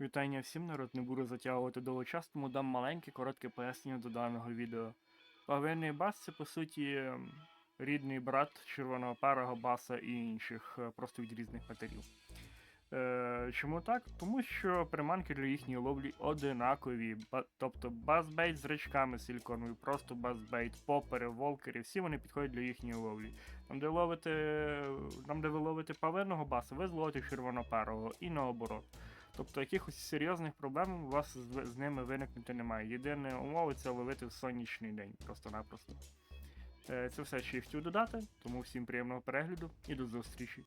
Вітання всім, народ, не буду затягувати довго тому дам маленьке коротке пояснення до даного відео. Павинний бас це по суті рідний брат червоного парого баса і інших, е, просто від різних матерів. Е, чому так? Тому що приманки для їхньої ловлі одинакові. Ба- тобто базбейт з рачками силіконові, просто базбейт, попери, волкери, всі вони підходять для їхньої ловлі. Там, де ловите, там, де ви ловите павинного баса, ви зловите червонопарого і наоборот. Тобто якихось серйозних проблем у вас з, з ними виникнути немає. Єдине умови це ловити в сонячний день, просто-напросто. Е, Це все, що я хотів додати, тому всім приємного перегляду і до зустрічі.